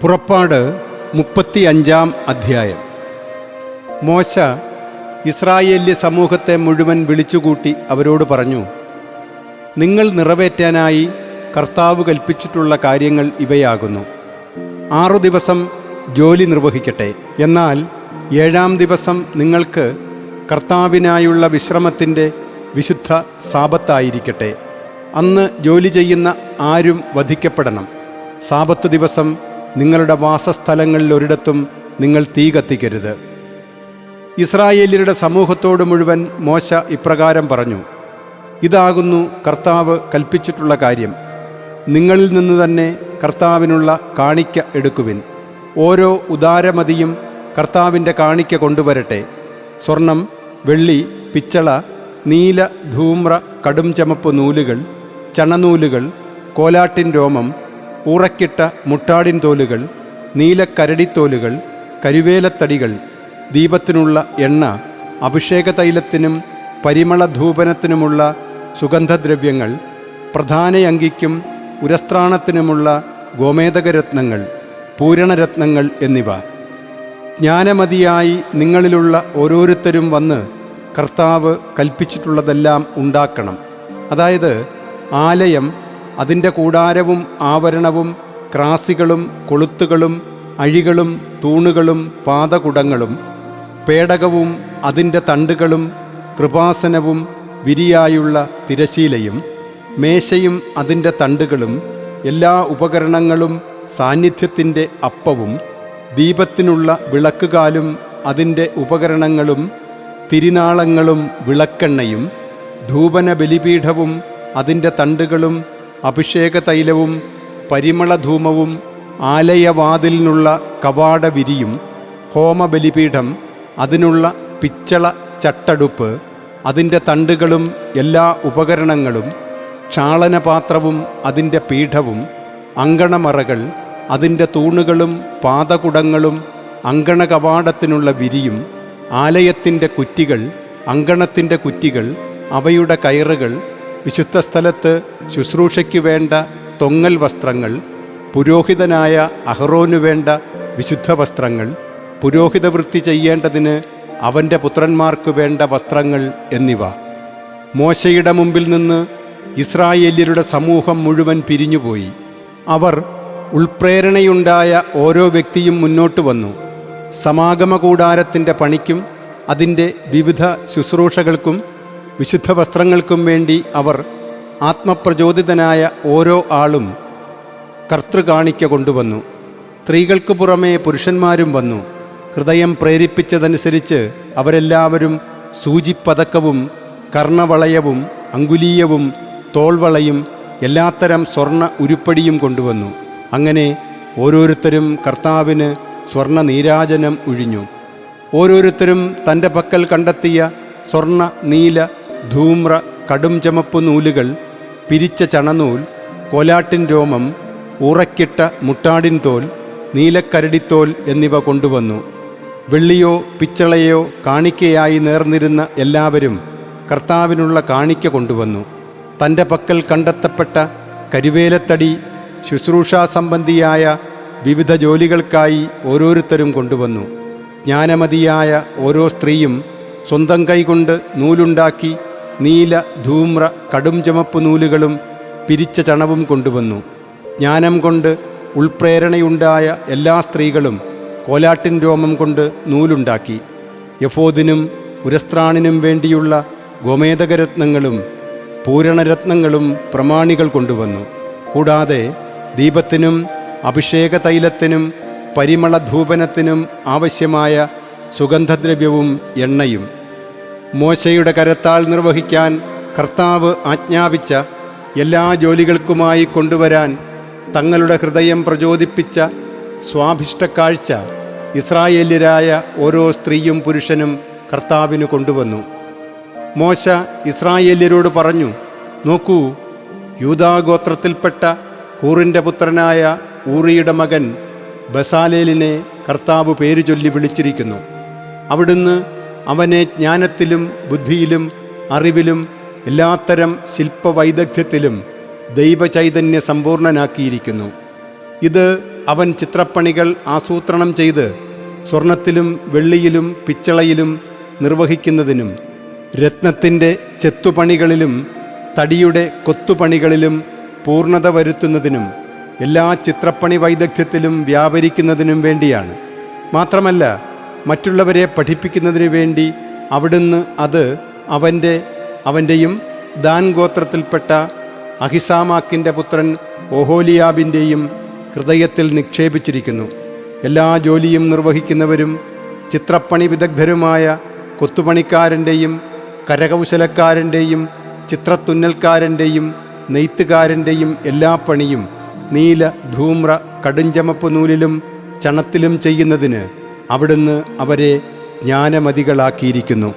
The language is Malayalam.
പുറപ്പാട് മുപ്പത്തി അഞ്ചാം അധ്യായം. മോശ ഇസ്രായേല്യ സമൂഹത്തെ മുഴുവൻ വിളിച്ചുകൂട്ടി അവരോട് പറഞ്ഞു നിങ്ങൾ നിറവേറ്റാനായി കർത്താവ് കൽപ്പിച്ചിട്ടുള്ള കാര്യങ്ങൾ ഇവയാകുന്നു. ആറു ദിവസം ജോലി നിർവഹിക്കട്ടെ. എന്നാൽ ഏഴാം ദിവസം നിങ്ങൾക്ക് കർത്താവിനായുള്ള വിശ്രമത്തിന്റെ വിശുദ്ധ സാപത്തായിരിക്കട്ടെ അന്ന് ജോലി ചെയ്യുന്ന ആരും വധിക്കപ്പെടണം. സാപത്ത് ദിവസം നിങ്ങളുടെ വാസസ്ഥലങ്ങളിൽ ഒരിടത്തും നിങ്ങൾ തീ കത്തിക്കരുത്. ഇസ്രായേല്യരുടെ സമൂഹത്തോട് മുഴുവൻ മോശ ഇപ്രകാരം പറഞ്ഞു ഇതാകുന്നു കർത്താവ് കൽപ്പിച്ചിട്ടുള്ള കാര്യം. നിങ്ങളിൽ നിന്ന് തന്നെ കർത്താവിനുള്ള കാണിക്ക എടുക്കുവിൻ. ഓരോ ഉദാരമതിയും കർത്താവിന്റെ കാണിക്ക കൊണ്ടുവരട്ടെ. സ്വർണം വെള്ളി പിച്ചള നീല ധൂമ്ര കടും ചമപ്പ് നൂലുകൾ ചണനൂലുകൾ കോലാട്ടിൻ രോമം ഊറക്കിട്ട മുട്ടാടിൻ തോലുകൾ നീലക്കരടിത്തോലുകൾ കരുവേലത്തടികൾ ദീപത്തിനുള്ള എണ്ണ അഭിഷേക തൈലത്തിനും പരിമളധൂപനത്തിനുമുള്ള സുഗന്ധദ്രവ്യങ്ങൾ പ്രധാനയങ്കിക്കും ഉരസ്ത്രാണത്തിനുമുള്ള ഗോമേതകരത്നങ്ങൾ പൂരണരത്നങ്ങൾ എന്നിവ. ജ്ഞാനമതിയായി നിങ്ങളിലുള്ള ഓരോരുത്തരും വന്ന് കർത്താവ് കൽപ്പിച്ചിട്ടുള്ളതെല്ലാം ഉണ്ടാക്കണം. അതായത് ആലയം അതിന്റെ കൂടാരവും ആവരണവും ക്രാസികളും കൊളുത്തുകളും അഴികളും തൂണുകളും പാതകുടങ്ങളും പേടകവും അതിന്റെ തണ്ടുകളും കൃപാസനവും വിരിയായുള്ള തിരശീലയും മേശയും അതിന്റെ തണ്ടുകളും എല്ലാ ഉപകരണങ്ങളും സാന്നിധ്യത്തിന്റെ അപ്പവും ദീപത്തിനുള്ള വിളക്കുകാലും അതിന്റെ ഉപകരണങ്ങളും തിരിനാളങ്ങളും വിളക്കെണ്ണയും ധൂപന ബലിപീഠവും അതിന്റെ തണ്ടുകളും അഭിഷേക തൈലവും പരിമളധൂമവും ആലയവാതിലിനുള്ള കവാടവിരിയും ഹോമബലിപീഠം അതിനുള്ള പിച്ചള ചട്ടടുപ്പ് അതിന്റെ തണ്ടുകളും എല്ലാ ഉപകരണങ്ങളും ക്ഷാളനപാത്രവും അതിന്റെ പീഠവും അങ്കണമറകൾ അതിന്റെ തൂണുകളും പാതകുടങ്ങളും അങ്കണ കവാടത്തിനുള്ള വിരിയും ആലയത്തിന്റെ കുറ്റികൾ അങ്കണത്തിന്റെ കുറ്റികൾ അവയുടെ കയറുകൾ വിശുദ്ധ സ്ഥലത്ത് ശുശ്രൂഷയ്ക്ക് വേണ്ട തൊങ്ങൽ വസ്ത്രങ്ങൾ പുരോഹിതനായ അഹ്റോനു വേണ്ട വിശുദ്ധ വസ്ത്രങ്ങൾ പുരോഹിതവൃത്തി ചെയ്യേണ്ടതിന് അവന്റെ പുത്രന്മാർക്ക് വേണ്ട വസ്ത്രങ്ങൾ എന്നിവ. മോശയുടെ മുമ്പിൽ നിന്ന് ഇസ്രായേല്യരുടെ സമൂഹം മുഴുവൻ പിരിഞ്ഞുപോയി. അവർ ഉൾപ്രേരണയുണ്ടായ ഓരോ വ്യക്തിയും മുന്നോട്ട് വന്നു. സമാഗമ കൂടാരത്തിന്റെ പണിക്കും അതിന്റെ വിവിധ ശുശ്രൂഷകൾക്കും വിശുദ്ധ വസ്ത്രങ്ങൾക്കും വേണ്ടി അവർ ആത്മപ്രചോദിതനായ ഓരോ ആളും കർത്തൃകാണിക്ക കൊണ്ടുവന്നു. സ്ത്രീകൾക്ക് പുറമേ പുരുഷന്മാരും വന്നു. ഹൃദയം പ്രേരിപ്പിച്ചതനുസരിച്ച് അവരെല്ലാവരും സൂചിപ്പതക്കവും കർണവളയവും അങ്കുലീയവും തോൾവളയും എല്ലാത്തരം സ്വർണ ഉരുപ്പടിയും കൊണ്ടുവന്നു. അങ്ങനെ ഓരോരുത്തരും കർത്താവിന് സ്വർണ നീരാജനം ഒഴിഞ്ഞു ഓരോരുത്തരും തന്റെ പക്കൽ കണ്ടെത്തിയ സ്വർണ നീല ധൂമ്ര കടും ചമപ്പ് നൂലുകൾ പിരിച്ച ചണനൂൽ കോലാട്ടിൻ രോമം ഉറക്കിട്ട മുട്ടാടിൻ തോൽ നീലക്കരടിത്തോൽ എന്നിവ കൊണ്ടുവന്നു. വെള്ളിയോ പിച്ചളയോ കാണിക്കയായി നേർന്നിരുന്ന എല്ലാവരും കർത്താവിനുള്ള കാണിക്ക കൊണ്ടുവന്നു. തന്റെ പക്കൽ കണ്ടെത്തപ്പെട്ട കരുവേലത്തടി ശുശ്രൂഷാ സംബന്ധിയായ വിവിധ ജോലികൾക്കായി ഓരോരുത്തരും കൊണ്ടുവന്നു. ജ്ഞാനമതിയായ ഓരോ സ്ത്രീയും സ്വന്തം കൈകൊണ്ട് നൂലുണ്ടാക്കി നീല ധൂമ്ര കടും ചുമപ്പ് നൂലുകളും പിരിച്ച ചണവും കൊണ്ടുവന്നു. ജ്ഞാനം കൊണ്ട് ഉൾപ്രേരണയുണ്ടായ എല്ലാ സ്ത്രീകളും കോലാട്ടിൻ രോമം കൊണ്ട് നൂലുണ്ടാക്കി. യഫോദിനും ഉരസ്ത്രാണിനും വേണ്ടിയുള്ള ഗോമേതകരത്നങ്ങളും പൂരണരത്നങ്ങളും പ്രമാണികൾ കൊണ്ടുവന്നു. കൂടാതെ ദീപത്തിനും അഭിഷേക തൈലത്തിനും പരിമളധൂപനത്തിനും ആവശ്യമായ സുഗന്ധദ്രവ്യവും എണ്ണയും മോശയുടെ കരത്താൽ നിർവഹിക്കാൻ കർത്താവ് ആജ്ഞാപിച്ച എല്ലാ ജോലികൾക്കുമായി കൊണ്ടുവരാൻ തങ്ങളുടെ ഹൃദയം പ്രചോദിപ്പിച്ച സ്വാഭിഷ്ടക്കാഴ്ച ഇസ്രായേല്യരായ ഓരോ സ്ത്രീയും പുരുഷനും കർത്താവിന് കൊണ്ടുവന്നു. മോശ ഇസ്രായേല്യരോട് പറഞ്ഞു നോക്കൂ യൂതാഗോത്രത്തിൽപ്പെട്ട ഊറിന്റെ പുത്രനായ ഊറിയുടെ മകൻ ബസാലേലിനെ കർത്താവ് പേര് ചൊല്ലി വിളിച്ചിരിക്കുന്നു. അവിടുന്ന് അവനെ ജ്ഞാനത്തിലും ബുദ്ധിയിലും അറിവിലും എല്ലാത്തരം ശില്പവൈദഗ്ധ്യത്തിലും ദൈവചൈതന്യ സമ്പൂർണനാക്കിയിരിക്കുന്നു. ഇത് അവൻ ചിത്രപ്പണികൾ ആസൂത്രണം ചെയ്ത് സ്വർണത്തിലും വെള്ളിയിലും പിച്ചളയിലും നിർവഹിക്കുന്നതിനും രത്നത്തിന്റെ ചെത്തുപണികളിലും തടിയുടെ കൊത്തുപണികളിലും പൂർണത വരുത്തുന്നതിനും എല്ലാ ചിത്രപ്പണി വൈദഗ്ധ്യത്തിലും വ്യാപരിക്കുന്നതിനും വേണ്ടിയാണ്. മാത്രമല്ല മറ്റുള്ളവരെ പഠിപ്പിക്കുന്നതിനു വേണ്ടി അവിടുന്ന് അത് അവന്റെ അവന്റെയും ദാൻ ഗോത്രത്തിൽപ്പെട്ട അഹിസാമാക്കിന്റെ പുത്രൻ ഓഹോലിയാബിന്റെയും ഹൃദയത്തിൽ നിക്ഷേപിച്ചിരിക്കുന്നു. എല്ലാ ജോലിയും നിർവഹിക്കുന്നവരും ചിത്രപ്പണി വിദഗ്ധരുമായ കൊത്തുപണിക്കാരന്റെയും കരകൗശലക്കാരന്റെയും ചിത്രത്തുന്നൽക്കാരന്റെയും നെയ്ത്തുകാരന്റെയും എല്ലാ പണിയും നീല ധൂമ്ര കടുഞ്ചമപ്പ് നൂലിലും ചണത്തിലും ചെയ്യുന്നതിന് അവിടുന്ന് അവരെ ജ്ഞാനമതികളാക്കിയിരിക്കുന്നു.